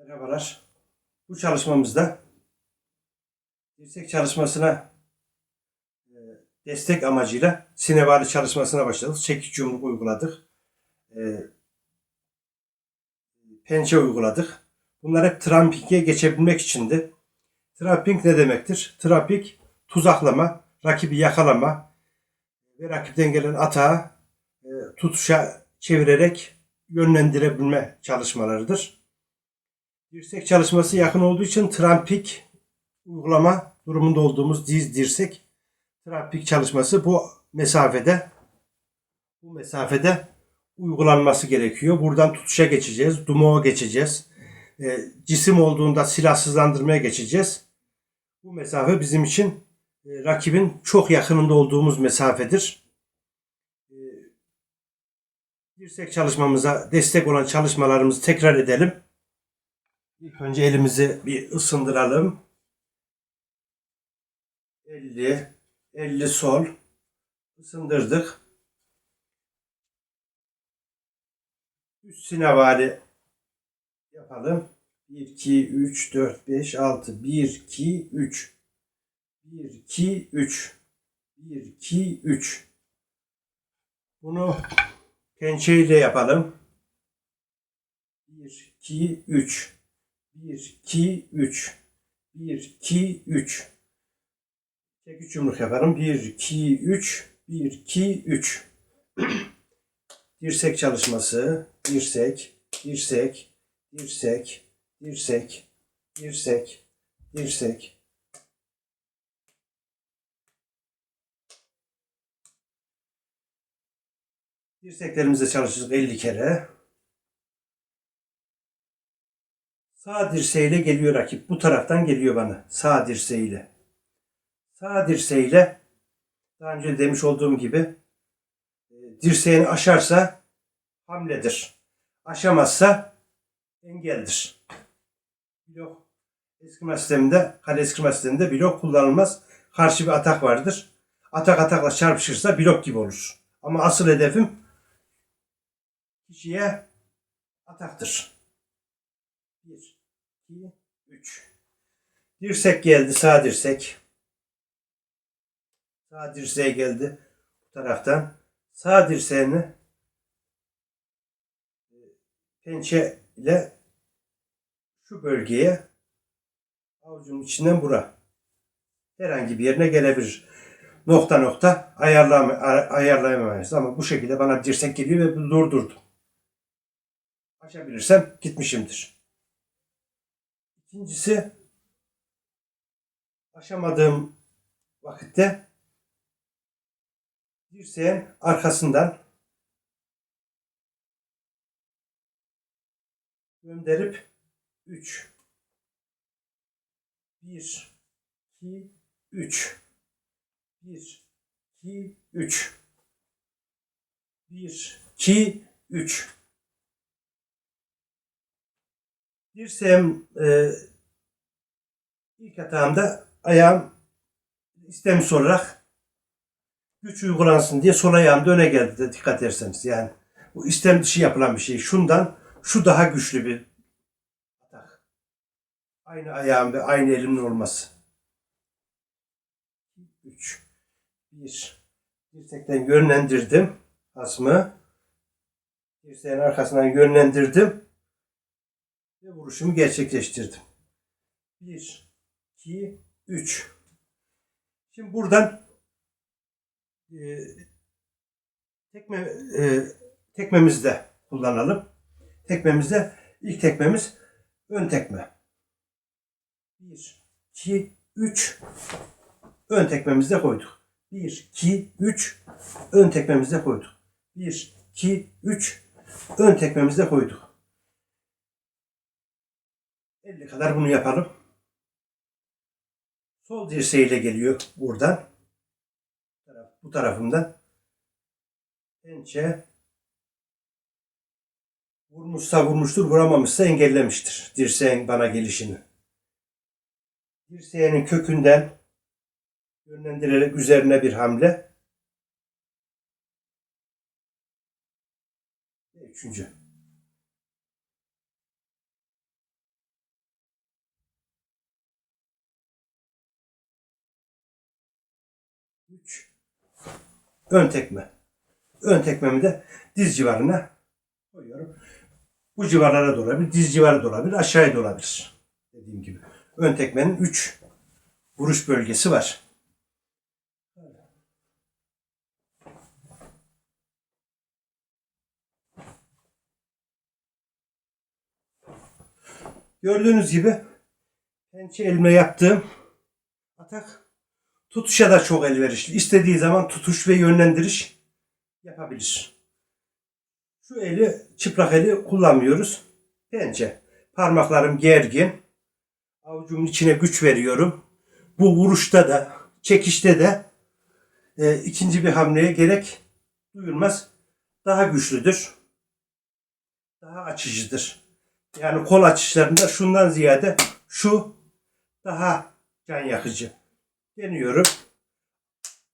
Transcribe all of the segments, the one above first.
Merhabalar. Bu çalışmamızda dirsek çalışmasına e, destek amacıyla sinevali çalışmasına başladık. Çekiç yumruk uyguladık. E, Pençe uyguladık. Bunlar hep trampinge geçebilmek içindi. Tramping ne demektir? Tramping tuzaklama, rakibi yakalama ve rakipten gelen atağı e, tutuşa çevirerek yönlendirebilme çalışmalarıdır. Dirsek çalışması yakın olduğu için trampik uygulama durumunda olduğumuz diz dirsek trampik çalışması bu mesafede bu mesafede uygulanması gerekiyor. Buradan tutuşa geçeceğiz, dumoğa geçeceğiz. E, cisim olduğunda silahsızlandırmaya geçeceğiz. Bu mesafe bizim için e, rakibin çok yakınında olduğumuz mesafedir. E, dirsek çalışmamıza destek olan çalışmalarımızı tekrar edelim. İlk önce elimizi bir ısındıralım. 50, 50 sol. Isındırdık. Üst sinevali yapalım. 1, 2, 3, 4, 5, 6. 1, 2, 3. 1, 2, 3. 1, 2, 3. Bunu pençeyle yapalım. 1, 2, 3. 1, 2, 3. 1, 2, 3. Tek üç yumruk yaparım. 1, 2, 3. 1, 2, 3. Dirsek çalışması. Dirsek, dirsek, dirsek, dirsek, dirsek, dirsek. Dirseklerimizle çalışacağız 50 kere. Sağ dirseğiyle geliyor rakip. Bu taraftan geliyor bana. Sağ dirseğiyle. Sağ dirseğiyle daha önce demiş olduğum gibi e, dirseğini aşarsa hamledir. Aşamazsa engeldir. Blok eskirme sisteminde, kale eskirme sisteminde blok kullanılmaz. Karşı bir atak vardır. Atak atakla çarpışırsa blok gibi olur. Ama asıl hedefim kişiye ataktır. 1, 2, 3. Dirsek geldi, sağ dirsek. Sağ dirseğe geldi bu taraftan. Sağ dirseğini e, pençe ile şu bölgeye avucun içinden bura. Herhangi bir yerine gelebilir. Nokta nokta ayarlama, ayarlayamayız ama bu şekilde bana dirsek geliyor ve bunu durdurdum. Açabilirsem gitmişimdir. İkincisi aşamadığım vakitte dirseğin arkasından gönderip 3 1 2 3 1 2 3 1 2 3 Dirseğim e, ilk atağımda ayağım istemsiz olarak güç uygulansın diye sol ayağım da öne geldi de dikkat ederseniz. Yani bu istem dışı yapılan bir şey. Şundan şu daha güçlü bir atak. Aynı ayağım ve aynı elimin olması. 3 1 Dirsekten yönlendirdim asmı. Dirseğin arkasından yönlendirdim vuruşumu gerçekleştirdim. 1 2 3 Şimdi buradan e, tekme e, tekmemizde kullanalım. Tekmemizde ilk tekmemiz ön tekme. 1 2 3 ön tekmemizde koyduk. 1 2 3 ön tekmemizde koyduk. 1 2 3 ön tekmemizde koyduk. 50 kadar bunu yapalım. Sol dirseğiyle geliyor buradan. Bu tarafımdan. Pençe. Vurmuşsa vurmuştur, vuramamışsa engellemiştir dirseğin bana gelişini. Dirseğinin kökünden yönlendirerek üzerine bir hamle. Ve üçüncü. Ön tekme. Ön tekmemi de diz civarına koyuyorum. Bu civarlara da olabilir, diz civarı da olabilir, aşağıya da olabilir. Dediğim gibi. Ön tekmenin 3 vuruş bölgesi var. Gördüğünüz gibi pençe elimle yaptığım atak tutuşa da çok elverişli. İstediği zaman tutuş ve yönlendiriş yapabilir. Şu eli, çıplak eli kullanmıyoruz. Pençe. Parmaklarım gergin. Avucumun içine güç veriyorum. Bu vuruşta da, çekişte de e, ikinci bir hamleye gerek duyulmaz. Daha güçlüdür. Daha açıcıdır. Yani kol açışlarında şundan ziyade şu daha can yakıcı. Deniyorum.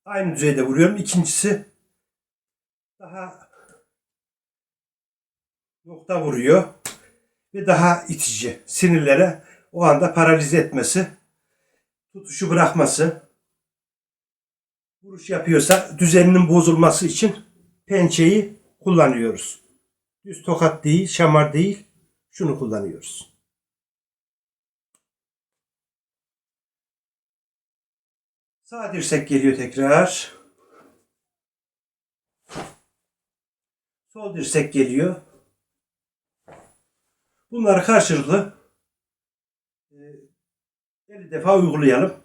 Aynı düzeyde vuruyorum. İkincisi daha nokta vuruyor ve daha itici. Sinirlere o anda paralize etmesi, tutuşu bırakması, vuruş yapıyorsa düzeninin bozulması için pençeyi kullanıyoruz. Düz tokat değil, şamar değil, şunu kullanıyoruz. Sağ dirsek geliyor tekrar. Sol dirsek geliyor. Bunları karşılıklı e, 50 defa uygulayalım.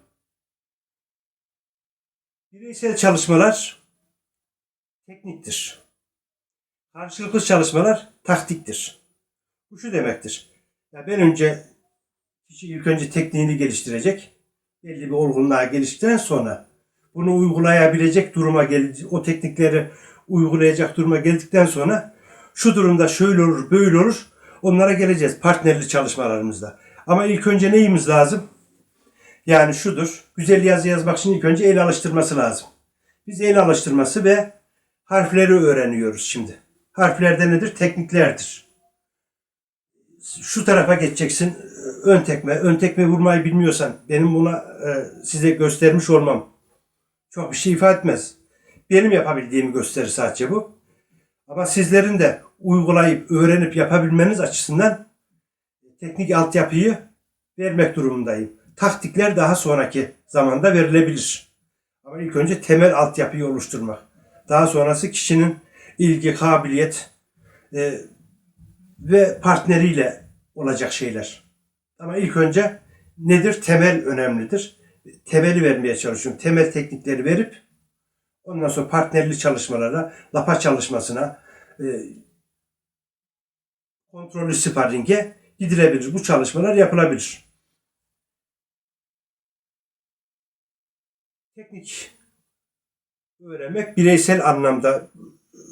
Bireysel çalışmalar tekniktir. Karşılıklı çalışmalar taktiktir. Bu şu demektir. Ya ben önce kişi ilk önce tekniğini geliştirecek. Belli bir olgunluğa geliştikten sonra bunu uygulayabilecek duruma gelecek, o teknikleri uygulayacak duruma geldikten sonra şu durumda şöyle olur, böyle olur. Onlara geleceğiz partnerli çalışmalarımızda. Ama ilk önce neyimiz lazım? Yani şudur. Güzel yazı yazmak için ilk önce el alıştırması lazım. Biz el alıştırması ve harfleri öğreniyoruz şimdi. Harflerde nedir? Tekniklerdir. Şu tarafa geçeceksin. Ön tekme. Ön tekme vurmayı bilmiyorsan benim buna e, size göstermiş olmam çok bir şey ifade etmez. Benim yapabildiğimi gösterir sadece bu. Ama sizlerin de uygulayıp öğrenip yapabilmeniz açısından teknik altyapıyı vermek durumundayım. Taktikler daha sonraki zamanda verilebilir. Ama ilk önce temel altyapıyı oluşturmak. Daha sonrası kişinin ilgi, kabiliyet e, ve partneriyle olacak şeyler. Ama ilk önce nedir? Temel önemlidir. Temeli vermeye çalışıyorum. Temel teknikleri verip ondan sonra partnerli çalışmalara, lapa çalışmasına, e, kontrollü sparringe gidilebilir. Bu çalışmalar yapılabilir. Teknik öğrenmek bireysel anlamda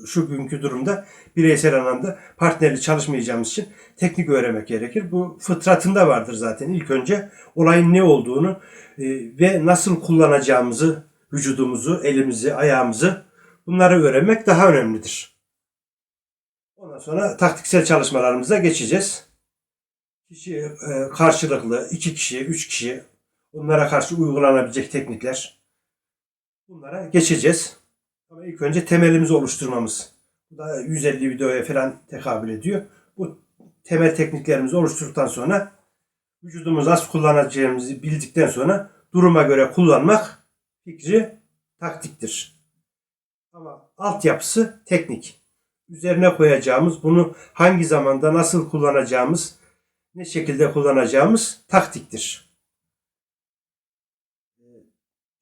şu günkü durumda bireysel anlamda partnerli çalışmayacağımız için teknik öğrenmek gerekir. Bu fıtratında vardır zaten. İlk önce olayın ne olduğunu e, ve nasıl kullanacağımızı, vücudumuzu, elimizi, ayağımızı bunları öğrenmek daha önemlidir. Ondan sonra taktiksel çalışmalarımıza geçeceğiz. Kişi e, karşılıklı, iki kişi, üç kişi onlara karşı uygulanabilecek teknikler. Bunlara geçeceğiz. Ama ilk önce temelimizi oluşturmamız. Bu da 150 videoya falan tekabül ediyor. Bu temel tekniklerimizi oluşturduktan sonra vücudumuzu nasıl kullanacağımızı bildikten sonra duruma göre kullanmak fikri taktiktir. Ama altyapısı teknik. Üzerine koyacağımız, bunu hangi zamanda nasıl kullanacağımız, ne şekilde kullanacağımız taktiktir.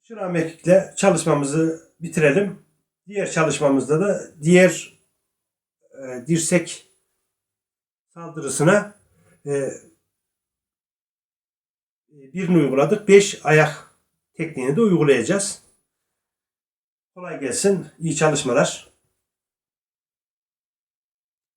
Şınav mekikle çalışmamızı bitirelim. Diğer çalışmamızda da diğer e, dirsek saldırısına e, birini uyguladık. Beş ayak tekniğini de uygulayacağız. Kolay gelsin. İyi çalışmalar.